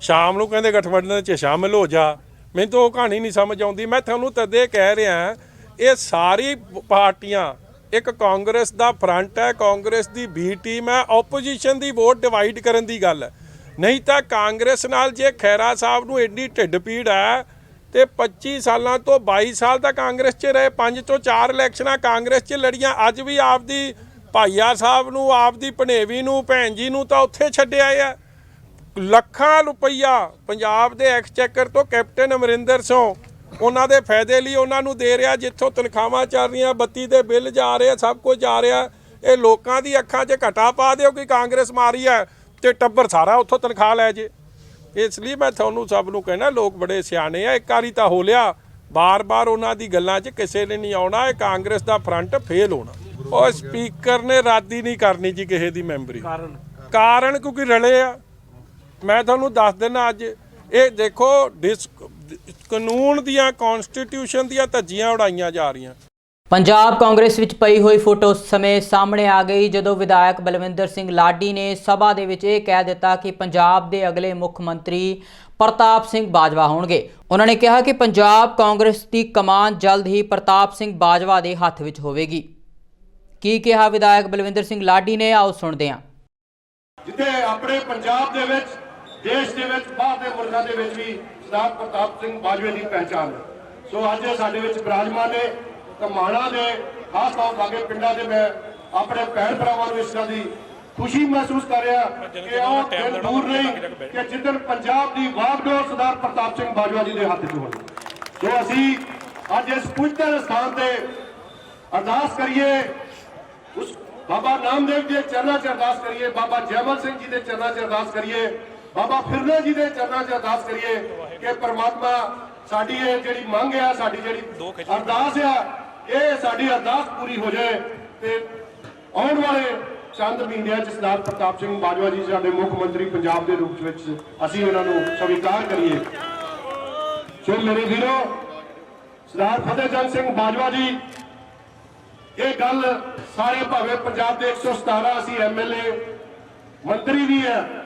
ਸ਼ਾਮ ਨੂੰ ਕਹਿੰਦੇ ਗਠਬੰਧਨ 'ਚ ਸ਼ਾਮਿਲ ਹੋ ਜਾ। ਮੈਨੂੰ ਤਾਂ ਉਹ ਕਹਾਣੀ ਨਹੀਂ ਸਮਝ ਆਉਂਦੀ। ਮੈਂ ਤੁਹਾਨੂੰ ਤਦੇ ਕਹਿ ਰਿਹਾ, ਇਹ ਸਾਰੀ ਪਾਰਟੀਆਂ ਇੱਕ ਕਾਂਗਰਸ ਦਾ ਫਰੰਟ ਹੈ, ਕਾਂਗਰਸ ਦੀ ਬੀ ਟੀਮ ਹੈ ਆਪੋਜੀਸ਼ਨ ਦੀ ਵੋਟ ਡਿਵਾਈਡ ਕਰਨ ਦੀ ਗੱਲ ਹੈ। ਨਹੀਂ ਤਾਂ ਕਾਂਗਰਸ ਨਾਲ ਜੇ ਖੈਰਾ ਸਾਹਿਬ ਨੂੰ ਐਡੀ ਢਿੱਡ ਪੀੜ ਹੈ ਤੇ 25 ਸਾਲਾਂ ਤੋਂ 22 ਸਾਲ ਤੱਕ ਕਾਂਗਰਸ 'ਚ ਰਹੇ, ਪੰਜ ਤੋਂ ਚਾਰ ਇਲੈਕਸ਼ਨਾਂ ਕਾਂਗਰਸ 'ਚ ਲੜੀਆਂ, ਅੱਜ ਵੀ ਆਪਦੀ ਭਾਈਆ ਸਾਹਿਬ ਨੂੰ, ਆਪਦੀ ਭਣੇਵੀ ਨੂੰ, ਭੈਣ ਜੀ ਨੂੰ ਤਾਂ ਉੱਥੇ ਛੱਡਿਆ ਆ। ਲੱਖਾਂ ਰੁਪਈਆ ਪੰਜਾਬ ਦੇ ਐਕਸਚੈਕਰ ਤੋਂ ਕੈਪਟਨ ਅਮਰਿੰਦਰ ਸਿੰਘ ਉਹਨਾਂ ਦੇ ਫਾਇਦੇ ਲਈ ਉਹਨਾਂ ਨੂੰ ਦੇ ਰਿਹਾ ਜਿੱਥੋਂ ਤਨਖਾਹਾਂ ਚੱਲ ਰਹੀਆਂ ਬੱਤੀ ਦੇ ਬਿੱਲ ਜਾ ਰਹੇ ਸਭ ਕੁਝ ਜਾ ਰਿਹਾ। ਇਹ ਲੋਕਾਂ ਦੀ ਅੱਖਾਂ 'ਚ ਘਟਾ ਪਾ ਦਿਓ ਕਿ ਕਾਂਗਰਸ ਮਾਰੀ ਹੈ ਤੇ ਟੱਬਰ ਸਾਰਾ ਉੱਥੋਂ ਤਨਖਾਹ ਲੈ ਜੇ। ਇਸ ਲਈ ਮੈਂ ਤੁਹਾਨੂੰ ਸਭ ਨੂੰ ਕਹਿਣਾ ਲੋਕ ਬੜੇ ਸਿਆਣੇ ਆ ਇੱਕ ਵਾਰੀ ਤਾਂ ਹੋ ਲਿਆ। ਬਾਰ-ਬਾਰ ਉਹਨਾਂ ਦੀ ਗੱਲਾਂ 'ਚ ਕਿਸੇ ਨੇ ਨਹੀਂ ਆਉਣਾ ਇਹ ਕਾਂਗਰਸ ਦਾ ਫਰੰਟ ਫੇਲ ਹੋਣਾ। ਉਹ ਸਪੀਕਰ ਨੇ ਰਾਦੀ ਨਹੀਂ ਕਰਨੀ ਜੀ ਕਿਸੇ ਦੀ ਮੈਂਬਰੀ। ਕਾਰਨ? ਕਾਰਨ ਕਿਉਂਕਿ ਰਲੇ ਆ। ਮੈਂ ਤੁਹਾਨੂੰ ਦੱਸ ਦਿੰਦਾ ਅੱਜ ਇਹ ਦੇਖੋ ਡਿਸ ਕਾਨੂੰਨ ਦੀਆਂ ਕਨਸਟੀਟਿਊਸ਼ਨ ਦੀਆਂ ਧੱਜੀਆਂ ਉਡਾਈਆਂ ਜਾ ਰਹੀਆਂ। ਪੰਜਾਬ ਕਾਂਗਰਸ ਵਿੱਚ ਪਈ ਹੋਈ ਫੋਟੋ ਉਸ ਸਮੇਂ ਸਾਹਮਣੇ ਆ ਗਈ ਜਦੋਂ ਵਿਧਾਇਕ ਬਲਵਿੰਦਰ ਸਿੰਘ ਲਾਡੀ ਨੇ ਸਭਾ ਦੇ ਵਿੱਚ ਇਹ ਕਹਿ ਦਿੱਤਾ ਕਿ ਪੰਜਾਬ ਦੇ ਅਗਲੇ ਮੁੱਖ ਮੰਤਰੀ ਪ੍ਰਤਾਪ ਸਿੰਘ ਬਾਜਵਾ ਹੋਣਗੇ। ਉਹਨਾਂ ਨੇ ਕਿਹਾ ਕਿ ਪੰਜਾਬ ਕਾਂਗਰਸ ਦੀ ਕਮਾਨ ਜਲਦ ਹੀ ਪ੍ਰਤਾਪ ਸਿੰਘ ਬਾਜਵਾ ਦੇ ਹੱਥ ਵਿੱਚ ਹੋਵੇਗੀ। ਕੀ ਕਿਹਾ ਵਿਧਾਇਕ ਬਲਵਿੰਦਰ ਸਿੰਘ ਲਾਡੀ ਨੇ? ਆਓ ਸੁਣਦੇ ਹਾਂ। ਜਿੱਥੇ ਆਪਣੇ ਪੰਜਾਬ ਦੇ ਵਿੱਚ ਦੇਸ਼ ਦੇ ਵਿੱਚ ਬਾਹਰ ਦੇ ਮੁਲਕਾਂ ਦੇ ਵਿੱਚ ਵੀ ਸਰਦਾਰ ਪ੍ਰਤਾਪ ਸਿੰਘ ਬਾਜਵੇ ਦੀ ਪਹਿਚਾਣ ਹੈ। ਸੋ ਅੱਜ ਸਾਡੇ ਵਿੱਚ ਬਿਰਾਜਮਾਨ ਨੇ ਕਮਾਣਾ ਦੇ ਖਾਸ ਤੌਰ ਲਾਗੇ ਪਿੰਡਾਂ ਦੇ ਮੈਂ ਆਪਣੇ ਭੈਣ ਭਰਾਵਾਂ ਨੂੰ ਇਸ ਦੀ ਖੁਸ਼ੀ ਮਹਿਸੂਸ ਕਰ ਰਿਹਾ ਕਿ ਉਹ ਦਿਨ ਦੂਰ ਨਹੀਂ ਕਿ ਜਿੱਦਣ ਪੰਜਾਬ ਦੀ ਵਾਗਡੋਰ ਸਰਦਾਰ ਪ੍ਰਤਾਪ ਸਿੰਘ ਬਾਜਵਾ ਜੀ ਦੇ ਹੱਥ 'ਚ ਹੋਣੀ। ਸੋ ਅਸੀਂ ਅੱਜ ਇਸ ਪਵਿੱਤਰ ਸਥਾਨ ਤੇ ਅਰਦਾਸ ਕਰੀਏ। ਉਸ ਬਾਬਾ ਨਾਮਦੇਵ ਜੀ ਦੇ ਚਰਨਾਂ 'ਚ ਅਰਦਾਸ ਕਰੀਏ ਬਾਬਾ ਜੈਮਲ ਸਿੰਘ ਜੀ ਦੇ ਚਰਨਾਂ 'ਚ ਅਰਦਾਸ ਕਰੀਏ ਬਾਬਾ ਫਿਰਨੇ ਜੀ ਦੇ ਚਰਨਾਂ 'ਚ ਅਰਦਾਸ ਕਰੀਏ। ਕਿ ਪ੍ਰਮਾਤਮਾ ਸਾਡੀ ਇਹ ਜਿਹੜੀ ਮੰਗ ਆ ਸਾਡੀ ਜਿਹੜੀ ਅਰਦਾਸ ਆ ਇਹ ਸਾਡੀ ਅਰਦਾਸ ਪੂਰੀ ਹੋ ਜਾਏ ਤੇ ਆਉਣ ਵਾਲੇ ਚੰਦ ਮਹੀਨਿਆਂ 'ਚ ਸਰਦਾਰ ਪ੍ਰਤਾਪ ਸਿੰਘ ਬਾਜਵਾ ਜੀ ਸਾਡੇ ਮੁੱਖ ਮੰਤਰੀ ਪੰਜਾਬ ਦੇ ਰੂਪ ਵਿੱਚ ਅਸੀਂ ਉਹਨਾਂ ਨੂੰ ਸਵੀਕਾਰ ਕਰੀਏ। ਸੋ ਮੇਰੇ ਵੀਰੋ ਸਰਦਾਰ ਫਤਿਹਜੰਗ ਸਿੰਘ ਬਾਜਵਾ ਜੀ ਇਹ ਗੱਲ ਸਾਰੇ ਭਾਵੇਂ ਪੰਜਾਬ ਦੇ 117 ਅਸੀਂ ਐਮਐਲਏ ਮੰਤਰੀ ਵੀ ਹੈ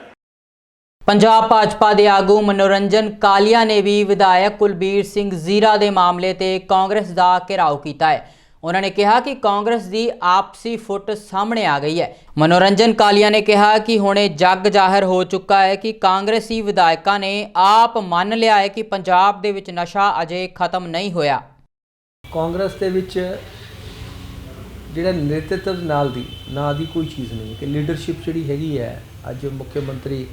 ਪੰਜਾਬ ਭਾਜਪਾ ਦੇ ਆਗੂ ਮਨੋਰੰਜਨ ਕਾਲੀਆ ਨੇ ਵੀ ਵਿਧਾਇਕ ਕੁਲਬੀਰ ਸਿੰਘ ਜ਼ੀਰਾ ਦੇ ਮਾਮਲੇ ਤੇ ਕਾਂਗਰਸ ਦਾ ਘਿਰਾਓ ਕੀਤਾ ਹੈ। ਉਹਨਾਂ ਨੇ ਕਿਹਾ ਕਿ ਕਾਂਗਰਸ ਦੀ ਆਪਸੀ ਫੁੱਟ ਸਾਹਮਣੇ ਆ ਗਈ ਹੈ। ਮਨੋਰੰਜਨ ਕਾਲੀਆ ਨੇ ਕਿਹਾ ਕਿ ਹੁਣੇ ਜੱਗ ਜ਼ਾਹਰ ਹੋ ਚੁੱਕਾ ਹੈ ਕਿ ਕਾਂਗਰਸੀ ਵਿਧਾਇਕਾਂ ਨੇ ਆਪ ਮੰਨ ਲਿਆ ਹੈ ਕਿ ਪੰਜਾਬ ਦੇ ਵਿੱਚ ਨਸ਼ਾ ਅਜੇ ਖਤਮ ਨਹੀਂ ਹੋਇਆ। ਕਾਂਗਰਸ ਦੇ ਵਿੱਚ ਜਿਹੜਾ ਨੇਤਰਤਵ ਨਾਲ ਦੀ ਨਾਂ ਦੀ ਕੋਈ ਚੀਜ਼ ਨਹੀਂ ਕਿ ਲੀਡਰਸ਼ਿਪ ਜਿਹੜੀ ਹੈਗੀ ਹੈ, ਅੱਜ ਮੁੱਖ ਮੰਤਰੀ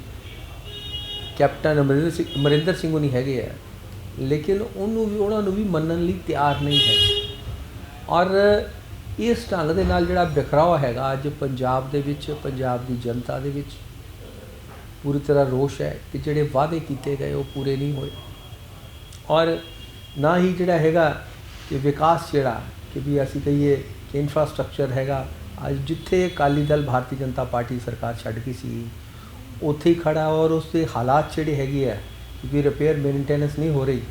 ਕੈਪਟਨ ਅਮਰਿੰਦਰ ਸਿੰਘ ਅਮਰਿੰਦਰ ਸਿੰਘ ਉਹ ਨਹੀਂ ਹੈਗੇ ਆ। ਲੇਕਿਨ ਉਹਨੂੰ ਵੀ ਉਹਨਾਂ ਨੂੰ ਵੀ ਮੰਨਣ ਲਈ ਤਿਆਰ ਨਹੀਂ ਹੈ। ਔਰ ਇਸ ਢੰਗ ਦੇ ਨਾਲ ਜਿਹੜਾ ਬਿਖਰਾਵਾ ਹੈਗਾ, ਅੱਜ ਪੰਜਾਬ ਦੇ ਵਿੱਚ, ਪੰਜਾਬ ਦੀ ਜਨਤਾ ਦੇ ਵਿੱਚ, ਪੂਰੀ ਤਰ੍ਹਾਂ ਰੋਸ਼ ਹੈ ਕਿ ਜਿਹੜੇ ਵਾਅਦੇ ਕੀਤੇ ਗਏ ਉਹ ਪੂਰੇ ਨਹੀਂ ਹੋਏ। ਔਰ ਨਾ ਹੀ ਜਿਹੜਾ ਹੈਗਾ ਕਿ ਵਿਕਾਸ ਜਿਹੜਾ, ਕਿ ਵੀ ਅਸੀਂ ਕਹੀਏ ਕਿ ਇਨਫਰਾਸਟ੍ਰਕਚਰ ਹੈਗਾ, ਅੱਜ ਜਿੱਥੇ ਅਕਾਲੀ ਦਲ, ਭਾਰਤੀ ਜਨਤਾ ਪਾਰਟੀ ਸਰਕਾਰ ਛੱਡ ਗਈ ਸੀ ਉੱਥੇ ਹੀ ਖੜਾ ਔਰ ਉਸ ਹਾਲਾਤ ਜਿਹੜੇ ਹੈਗੇ ਆ ਕਿ ਰਿਪੇਅਰ ਮੇਨਟੇਨੈਂਸ ਨਹੀਂ ਹੋ ਰਹੀ,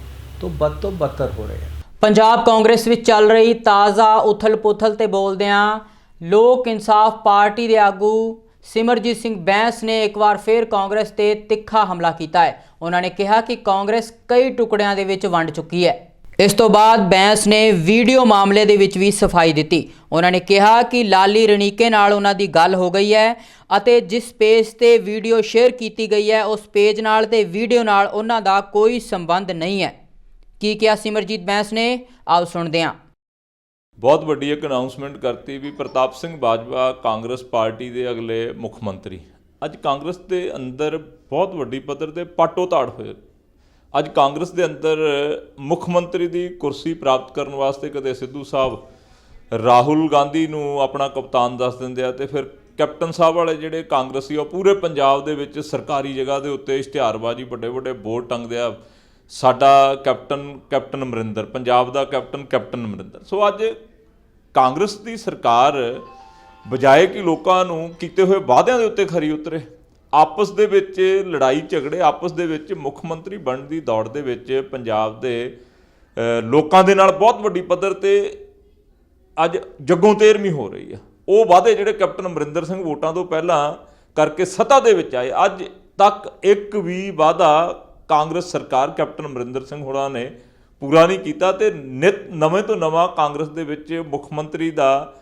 ਤੋਂ ਬਦ ਤੋਂ ਬਦਤਰ ਹੋ ਰਹੇ ਆ। ਪੰਜਾਬ ਕਾਂਗਰਸ ਵਿੱਚ ਚੱਲ ਰਹੀ ਤਾਜ਼ਾ ਉਥਲ-ਪੁਥਲ ਤੇ ਬੋਲਦਿਆਂ ਲੋਕ ਇਨਸਾਫ ਪਾਰਟੀ ਦੇ ਆਗੂ ਸਿਮਰਜੀਤ ਸਿੰਘ ਬੈਂਸ ਨੇ ਇੱਕ ਵਾਰ ਫਿਰ ਕਾਂਗਰਸ ਤੇ ਤਿੱਖਾ ਹਮਲਾ ਕੀਤਾ ਹੈ। ਉਹਨਾਂ ਨੇ ਕਿਹਾ ਕਿ ਕਾਂਗਰਸ ਕਈ ਟੁਕੜਿਆਂ ਦੇ ਵਿੱਚ ਵੰਡ ਚੁੱਕੀ ਹੈ। ਇਸ ਤੋਂ ਬਾਅਦ ਬੈਂਸ ਨੇ ਵੀਡੀਓ ਮਾਮਲੇ ਦੇ ਵਿੱਚ ਵੀ ਸਫ਼ਾਈ ਦਿੱਤੀ। ਉਹਨਾਂ ਨੇ ਕਿਹਾ ਕਿ ਲਾਲੀ ਰਣੀਕੇ ਨਾਲ ਉਹਨਾਂ ਦੀ ਗੱਲ ਹੋ ਗਈ ਹੈ ਅਤੇ ਜਿਸ ਪੇਜ ਤੇ ਵੀਡੀਓ ਸ਼ੇਅਰ ਕੀਤੀ ਗਈ ਹੈ, ਉਸ ਪੇਜ ਨਾਲ ਤੇ ਵੀਡੀਓ ਨਾਲ ਉਹਨਾਂ ਦਾ ਕੋਈ ਸੰਬੰਧ ਨਹੀਂ ਹੈ। ਕੀ ਕਿਹਾ ਸਿਮਰਜੀਤ ਬੈਂਸ ਨੇ? ਆਓ ਸੁਣਦੇ ਹਾਂ। ਬਹੁਤ ਵੱਡੀ ਇੱਕ ਅਨਾਉਂਸਮੈਂਟ ਕਰਤੀ ਵੀ ਪ੍ਰਤਾਪ ਸਿੰਘ ਬਾਜਵਾ ਕਾਂਗਰਸ ਪਾਰਟੀ ਦੇ ਅਗਲੇ ਮੁੱਖ ਮੰਤਰੀ। ਅੱਜ ਕਾਂਗਰਸ ਦੇ ਅੰਦਰ ਬਹੁਤ ਵੱਡੀ ਪੱਧਰ ਤੇ ਪਾਟੋ ਧਾੜ ਹੋਏ। ਅੱਜ ਕਾਂਗਰਸ ਦੇ ਅੰਦਰ ਮੁੱਖ ਮੰਤਰੀ ਦੀ ਕੁਰਸੀ ਪ੍ਰਾਪਤ ਕਰਨ ਵਾਸਤੇ ਕਦੇ ਸਿੱਧੂ ਸਾਹਿਬ ਰਾਹੁਲ ਗਾਂਧੀ ਨੂੰ ਆਪਣਾ ਕਪਤਾਨ ਦੱਸ ਦਿੰਦੇ ਆ ਤੇ ਫਿਰ ਕੈਪਟਨ ਸਾਹਿਬ ਵਾਲੇ ਜਿਹੜੇ ਕਾਂਗਰਸੀ ਆ, ਉਹ ਪੂਰੇ ਪੰਜਾਬ ਦੇ ਵਿੱਚ ਸਰਕਾਰੀ ਜਗ੍ਹਾ ਦੇ ਉੱਤੇ ਇਸ਼ਤਿਹਾਰਬਾਜ਼ੀ ਵੱਡੇ ਵੱਡੇ ਬੋਰਡ ਟੰਗਦੇ ਆ। ਸਾਡਾ ਕੈਪਟਨ ਕੈਪਟਨ ਅਮਰਿੰਦਰ, ਪੰਜਾਬ ਦਾ ਕੈਪਟਨ ਕੈਪਟਨ ਅਮਰਿੰਦਰ। ਸੋ ਅੱਜ ਕਾਂਗਰਸ ਦੀ ਸਰਕਾਰ ਬਜਾਏ ਕਿ ਲੋਕਾਂ ਨੂੰ ਕੀਤੇ ਹੋਏ ਵਾਅਦਿਆਂ ਦੇ ਉੱਤੇ ਖਰੀ ਉਤਰੇ ਆਪਸ ਦੇ ਵਿੱਚ ਲੜਾਈ ਝਗੜੇ, ਆਪਸ ਦੇ ਵਿੱਚ ਮੁੱਖ ਮੰਤਰੀ ਬਣਨ ਦੀ ਦੌੜ ਦੇ ਵਿੱਚ ਪੰਜਾਬ ਦੇ ਲੋਕਾਂ ਦੇ ਨਾਲ ਬਹੁਤ ਵੱਡੀ ਪੱਧਰ ਤੇ ਅੱਜ ਜੱਗੋਂ ਤੇਰਵੀਂ ਹੋ ਰਹੀ ਆ। ਉਹ ਵਾਅਦੇ ਜਿਹੜੇ ਕੈਪਟਨ ਅਮਰਿੰਦਰ ਸਿੰਘ ਵੋਟਾਂ ਤੋਂ ਪਹਿਲਾਂ ਕਰਕੇ ਸੱਤਾ ਦੇ ਵਿੱਚ ਆਏ, ਅੱਜ ਤੱਕ ਇੱਕ ਵੀ ਵਾਅਦਾ ਕਾਂਗਰਸ ਸਰਕਾਰ ਕੈਪਟਨ ਅਮਰਿੰਦਰ ਸਿੰਘ ਹੋਰਾਂ ਨੇ ਪੂਰਾ ਨਹੀਂ ਕੀਤਾ ਤੇ ਨਿਤ ਨਵੇਂ ਤੋਂ ਨਵਾਂ ਕਾਂਗਰਸ ਦੇ ਵਿੱਚ ਮੁੱਖ ਮੰਤਰੀ ਦਾ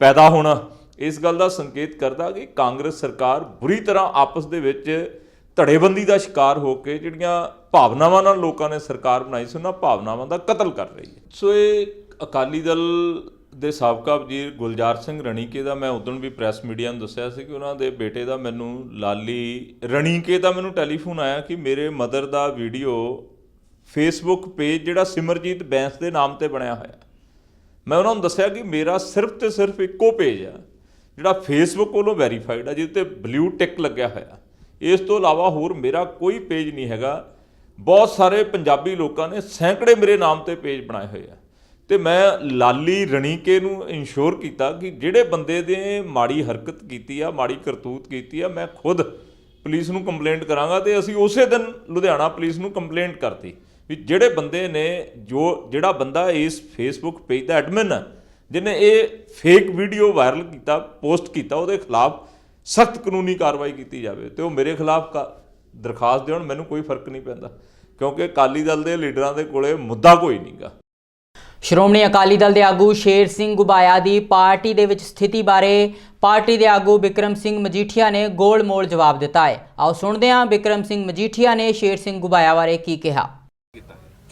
ਪੈਦਾ ਹੋਣਾ ਇਸ ਗੱਲ ਦਾ ਸੰਕੇਤ ਕਰਦਾ ਕਿ ਕਾਂਗਰਸ ਸਰਕਾਰ ਬੁਰੀ ਤਰ੍ਹਾਂ ਆਪਸ ਦੇ ਵਿੱਚ ਧੜੇਬੰਦੀ ਦਾ ਸ਼ਿਕਾਰ ਹੋ ਕੇ ਜਿਹੜੀਆਂ ਭਾਵਨਾਵਾਂ ਨਾਲ ਲੋਕਾਂ ਨੇ ਸਰਕਾਰ ਬਣਾਈ ਸੀ, ਉਹਨਾਂ ਭਾਵਨਾਵਾਂ ਦਾ ਕਤਲ ਕਰ ਰਹੀ ਹੈ। ਸੋ ਇਹ ਅਕਾਲੀ ਦਲ ਦੇ ਸਾਬਕਾ ਵਜ਼ੀਰ ਗੁਲਜ਼ਾਰ ਸਿੰਘ ਰਣੀਕੇ ਦਾ ਮੈਂ ਉਦੋਂ ਵੀ ਪ੍ਰੈਸ ਮੀਡੀਆ ਨੂੰ ਦੱਸਿਆ ਸੀ ਕਿ ਉਹਨਾਂ ਦੇ ਬੇਟੇ ਦਾ ਮੈਨੂੰ ਲਾਲੀ ਰਣੀਕੇ ਦਾ ਮੈਨੂੰ ਟੈਲੀਫੋਨ ਆਇਆ ਕਿ ਮੇਰੇ ਮਦਰ ਦਾ ਵੀਡੀਓ ਫੇਸਬੁੱਕ ਪੇਜ ਜਿਹੜਾ ਸਿਮਰਜੀਤ ਬੈਂਸ ਦੇ ਨਾਮ ਤੇ ਬਣਿਆ ਹੋਇਆ। ਮੈਂ ਉਹਨਾਂ ਨੂੰ ਦੱਸਿਆ ਕਿ ਮੇਰਾ ਸਿਰਫ ਤੇ ਸਿਰਫ ਇੱਕੋ ਪੇਜ ਆ। ਜਿਹੜਾ ਫੇਸਬੁੱਕ ਵੱਲੋਂ ਵੈਰੀਫਾਈਡ ਆ, ਜਿਹਦੇ ਤੇ ਬਲੂ ਟਿਕ ਲੱਗਿਆ ਹੋਇਆ। ਇਸ ਤੋਂ ਇਲਾਵਾ ਹੋਰ ਮੇਰਾ ਕੋਈ ਪੇਜ ਨਹੀਂ ਹੈਗਾ। ਬਹੁਤ ਸਾਰੇ ਪੰਜਾਬੀ ਲੋਕਾਂ ਨੇ ਸੈਂਕੜੇ ਮੇਰੇ ਨਾਮ ਤੇ ਪੇਜ ਬਣਾਏ ਹੋਏ ਆ। ਤੇ ਮੈਂ ਲਾਲੀ ਰਣੀਕੇ ਨੂੰ ਇਨਸ਼ੋਰ ਕੀਤਾ ਕਿ ਜਿਹੜੇ ਬੰਦੇ ਦੇ ਮਾੜੀ ਹਰਕਤ ਕੀਤੀ ਆ, ਮਾੜੀ ਕਰਤੂਤ ਕੀਤੀ ਆ, ਮੈਂ ਖੁਦ ਪੁਲਿਸ ਨੂੰ ਕੰਪਲੇਂਟ ਕਰਾਂਗਾ ਤੇ ਅਸੀਂ ਉਸੇ ਦਿਨ ਲੁਧਿਆਣਾ ਪੁਲਿਸ ਨੂੰ ਕੰਪਲੇਂਟ ਕਰਤੀ ਵੀ ਜਿਹੜੇ ਬੰਦੇ ਨੇ ਜੋ, ਜਿਹੜਾ ਬੰਦਾ ਇਸ ਫੇਸਬੁੱਕ ਪੇਜ ਦਾ ਐਡਮਿਨ ਹੈ ਜਿਹਨੇ ਇਹ ਫੇਕ ਵੀਡੀਓ ਵਾਇਰਲ ਕੀਤਾ ਪੋਸਟ ਕੀਤਾ ਉਹਦੇ ਖਿਲਾਫ ਸਖਤ ਕਾਨੂੰਨੀ ਕਾਰਵਾਈ ਕੀਤੀ ਜਾਵੇ ਤੇ ਉਹ ਮੇਰੇ ਖਿਲਾਫ ਦਰਖਾਸਤ ਦੇਣ ਮੈਨੂੰ ਕੋਈ ਫ਼ਰਕ ਨਹੀਂ ਪੈਂਦਾ। ਕਿਉਂਕਿ ਅਕਾਲੀ ਦਲ ਦੇ ਲੀਡਰਾਂ ਦੇ ਕੋਲੇ ਮੁੱਦਾ ਕੋਈ ਨਹੀਂਗਾ ਸ਼੍ਰੋਮਣੀ ਅਕਾਲੀ ਦਲ ਦੇ ਆਗੂ ਸ਼ੇਰ ਸਿੰਘ ਗੁਬਾਇਆ ਦੀ ਪਾਰਟੀ ਦੇ ਵਿੱਚ ਸਥਿਤੀ ਬਾਰੇ ਪਾਰਟੀ ਦੇ ਆਗੂ ਬਿਕਰਮ ਸਿੰਘ ਮਜੀਠੀਆ ਨੇ ਗੋਲ-ਮੋਲ ਜਵਾਬ ਦਿੱਤਾ ਹੈ। ਆਓ ਸੁਣਦੇ ਹਾਂ ਬਿਕਰਮ ਸਿੰਘ ਮਜੀਠੀਆ ਨੇ ਸ਼ੇਰ ਸਿੰਘ ਗੁਬਾਇਆ ਬਾਰੇ ਕੀ ਕਿਹਾ।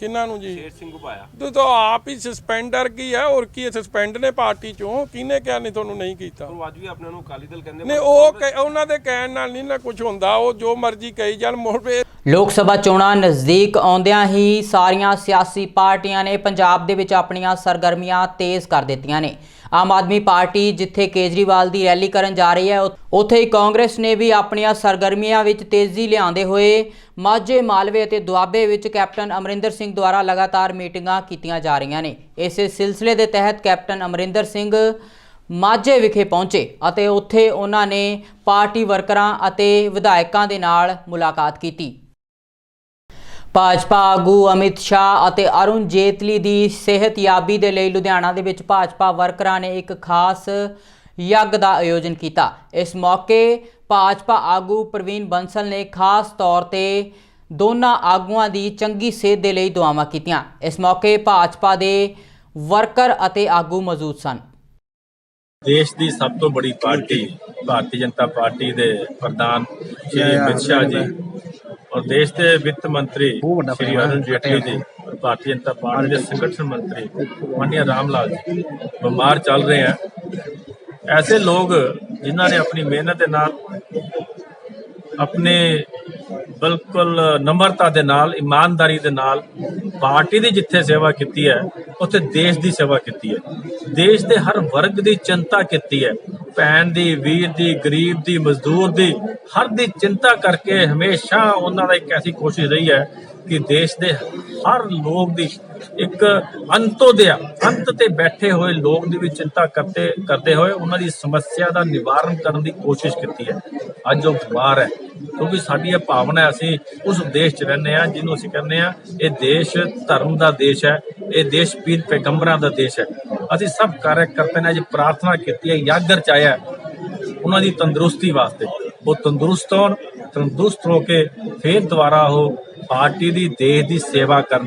ਕਿੰਨਾਂ ਨੂੰ ਜੀ? ਸ਼ੇਰ ਸਿੰਘ ਘੁਬਾਇਆ ਤੂੰ ਤਾਂ ਆਪ ਹੀ ਸਸਪੈਂਡਰ ਕੀ ਹੈ? ਔਰ ਕੀ ਸਸਪੈਂਡ ਨੇ ਪਾਰਟੀ ਚੋਂ। ਕਿਹਨੇ ਕਿਹਾ ਨਹੀਂ ਤੁਹਾਨੂੰ ਨਹੀਂ ਕੀਤਾ? ਉਹ ਅੱਜ ਵੀ ਆਪਣੇ ਨੂੰ ਅਕਾਲੀ ਦਲ ਕਹਿੰਦੇ ਨਹੀਂ ਉਹ ਕਹਿ- ਉਹਨਾਂ ਦੇ ਕਹਿਣ ਨਾਲ ਨਹੀਂ ਨਾ ਕੁਝ ਹੁੰਦਾ। ਉਹ ਜੋ ਮਰਜ਼ੀ ਕਹੀ ਜਾਣ ਮੋੜ ਲੋਕ ਸਭਾ ਚੋਣਾਂ ਨਜ਼ਦੀਕ ਆਉਂਦਿਆਂ ਹੀ ਸਾਰੀਆਂ ਸਿਆਸੀ ਪਾਰਟੀਆਂ ਨੇ ਪੰਜਾਬ ਦੇ ਵਿੱਚ ਆਪਣੀਆਂ ਸਰਗਰਮੀਆਂ ਤੇਜ਼ ਕਰ ਦਿੱਤੀਆਂ ਨੇ। ਆਮ ਆਦਮੀ ਪਾਰਟੀ ਜਿੱਥੇ ਕੇਜਰੀਵਾਲ ਦੀ ਰੈਲੀ ਕਰਨ ਜਾ ਰਹੀ ਹੈ, ਉ- ਉੱਥੇ ਹੀ ਕਾਂਗਰਸ ਨੇ ਵੀ ਆਪਣੀਆਂ ਸਰਗਰਮੀਆਂ ਵਿੱਚ ਤੇਜ਼ੀ ਲਿਆਉਂਦੇ ਹੋਏ ਮਾਝੇ ਮਾਲਵੇ ਅਤੇ ਦੁਆਬੇ ਵਿੱਚ ਕੈਪਟਨ ਅਮਰਿੰਦਰ ਸਿੰਘ ਦੁਆਰਾ ਲਗਾਤਾਰ ਮੀਟਿੰਗਾਂ ਕੀਤੀਆਂ ਜਾ ਰਹੀਆਂ ਨੇ। ਇਸੇ ਸਿਲਸਿਲੇ ਦੇ ਤਹਿਤ ਕੈਪਟਨ ਅਮਰਿੰਦਰ ਸਿੰਘ ਮਾਝੇ ਵਿਖੇ ਪਹੁੰਚੇ ਅਤੇ ਉੱਥੇ ਉਹਨਾਂ ਨੇ ਪਾਰਟੀ ਵਰਕਰਾਂ ਅਤੇ ਵਿਧਾਇਕਾਂ ਦੇ ਨਾਲ ਮੁਲਾਕਾਤ ਕੀਤੀ। ਭਾਜਪਾ ਆਗੂ ਅਮਿਤ ਸ਼ਾਹ ਅਤੇ ਅਰੁਣ ਜੇਤਲੀ ਦੀ ਸਿਹਤਯਾਬੀ ਦੇ ਲਈ ਲੁਧਿਆਣਾ ਦੇ ਵਿੱਚ ਭਾਜਪਾ ਵਰਕਰਾਂ ਨੇ ਇੱਕ ਖਾਸ ਯੱਗ ਦਾ ਆਯੋਜਨ ਕੀਤਾ। ਇਸ ਮੌਕੇ ਭਾਜਪਾ ਆਗੂ ਪ੍ਰਵੀਨ ਬੰਸਲ ਨੇ ਖਾਸ ਤੌਰ ਤੇ ਦੋਨਾਂ ਆਗੂਆਂ ਦੀ ਚੰਗੀ ਸਿਹਤ ਦੇ ਲਈ ਦੁਆਵਾਂ ਕੀਤੀਆਂ। ਇਸ ਮੌਕੇ ਭਾਜਪਾ ਦੇ ਵਰਕਰ ਅਤੇ ਆਗੂ ਮੌਜੂਦ ਸਨ। ਦੇਸ਼ ਦੀ ਸਭ ਤੋਂ ਬੜੀ ਪਾਰਟੀ ਭਾਰਤੀ ਜਨਤਾ ਪਾਰਟੀ ਦੇ ਪ੍ਰਧਾਨ ਸ਼੍ਰੀ ਅਮਿਤ ਸ਼ਾਹ ਜੀ ਔਰ ਦੇਸ਼ ਦੇ ਵਿੱਤ ਮੰਤਰੀ ਸ਼੍ਰੀ ਅਰੁਣ ਜੇਟਲੀ ਜੀ ਔਰ ਭਾਰਤੀ ਜਨਤਾ ਪਾਰਟੀ ਦੇ ਸੰਗਠਨ ਮੰਤਰੀ ਮਾਨਿਆ ਰਾਮ ਲਾਲ ਜੀ। ਬਿਮਾਰ ਚੱਲ ਰਹੇ ਹਨ ਐਸੇ ਲੋਕ ਜਿਨ੍ਹਾਂ ਨੇ ਆਪਣੀ ਮਿਹਨਤ ਦੇ ਨਾਲ ਆਪਣੇ ਬਿਲਕੁਲ ਨਮਰਤਾ ਦੇ ਨਾਲ, ਇਮਾਨਦਾਰੀ ਦੇ ਨਾਲ ਪਾਰਟੀ ਦੀ ਜਿੱਥੇ ਸੇਵਾ ਕੀਤੀ ਹੈ, ਉੱਥੇ ਦੇਸ਼ ਦੀ ਸੇਵਾ ਕੀਤੀ ਹੈ। ਦੇਸ਼ ਦੇ ਹਰ ਵਰਗ ਦੀ ਚਿੰਤਾ ਕੀਤੀ ਹੈ। ਭੈਣ ਦੀ, ਵੀਰ ਦੀ, ਗਰੀਬ ਦੀ, ਮਜ਼ਦੂਰ ਦੀ, ਹਰ ਦੀ ਚਿੰਤਾ ਕਰਕੇ ਹਮੇਸ਼ਾ ਉਹਨਾਂ ਦਾ ਇੱਕ ਐਸੀ ਕੋਸ਼ਿਸ਼ ਰਹੀ ਹੈ ਕਿ ਦੇਸ਼ ਦੇ ਹਰ ਲੋਕ ਦੀ ਇੱਕ ਅੰਤੋਦਿਆ ਅੰਤ ਤੇ ਬੈਠੇ ਹੋਏ ਲੋਕ ਦੀ ਵੀ ਚਿੰਤਾ ਕਰਦੇ ਕਰਦੇ ਹੋਏ ਉਹਨਾਂ ਦੀ ਸਮੱਸਿਆ ਦਾ ਨਿਵਾਰਨ ਕਰਨ ਦੀ ਕੋਸ਼ਿਸ਼ ਕੀਤੀ ਹੈ। ਅੱਜ ਉਹ ਬਿਮਾਰ ਹੈ। ਕਿਉਂਕਿ ਸਾਡੀ ਇਹ ਭਾਵਨਾ ਅਸੀਂ ਉਸ ਦੇਸ਼ 'ਚ ਰਹਿੰਦੇ ਆ ਜਿਹਨੂੰ ਅਸੀਂ ਕਹਿੰਦੇ ਆ ਇਹ ਦੇਸ਼ ਧਰਮ ਦਾ ਦੇਸ਼ ਹੈ, ਇਹ ਦੇਸ਼ ਪੀਰ ਪੈਗੰਬਰਾਂ ਦਾ ਦੇਸ਼ ਹੈ। ਅਸੀਂ ਸਭ ਕਾਰਜਕਰਤਾ ਨੇ ਅੱਜ ਪ੍ਰਾਰਥਨਾ ਕੀਤੀ ਹੈ, ਯਾਗਰ ਚਾਇਆ ਉਹਨਾਂ ਦੀ ਤੰਦਰੁਸਤੀ ਵਾਸਤੇ। ਉਹ ਤੰਦਰੁਸਤ ਹੋਣ, ਤੰਦਰੁਸਤ ਹੋ ਕੇ ਫੇਰ ਦੁਬਾਰਾ ਉਹ ਪਾਰਟੀ ਦੀ ਦੇਸ਼ ਦੀ ਸੇਵਾ ਕਰਨ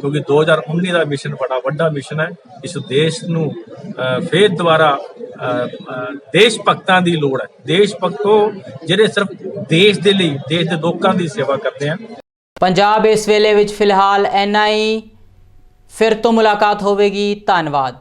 ਕਿਉਂਕਿ 2019 ਦਾ ਮਿਸ਼ਨ ਬੜਾ ਵੱਡਾ ਮਿਸ਼ਨ ਹੈ। ਇਸ ਦੇਸ਼ ਨੂੰ ਅਹ, ਫੇਰ ਦੁਬਾਰਾ ਦੇਸ਼ ਭਗਤਾਂ ਦੀ ਲੋੜ ਹੈ। ਦੇਸ਼ ਭਗਤੋ ਜਿਹੜੇ ਸਿਰਫ ਦੇਸ਼ ਦੇ ਲਈ ਦੇਸ਼ ਦੇ ਲੋਕਾਂ ਦੀ ਸੇਵਾ ਕਰਦੇ ਹਨ। ਪੰਜਾਬ ਇਸ ਵੇਲੇ ਵਿੱਚ ਫਿਲਹਾਲ ਐਨਆਈ ਫਿਰ ਤੋਂ ਮੁਲਾਕਾਤ ਹੋਵੇਗੀ। ਧੰਨਵਾਦ।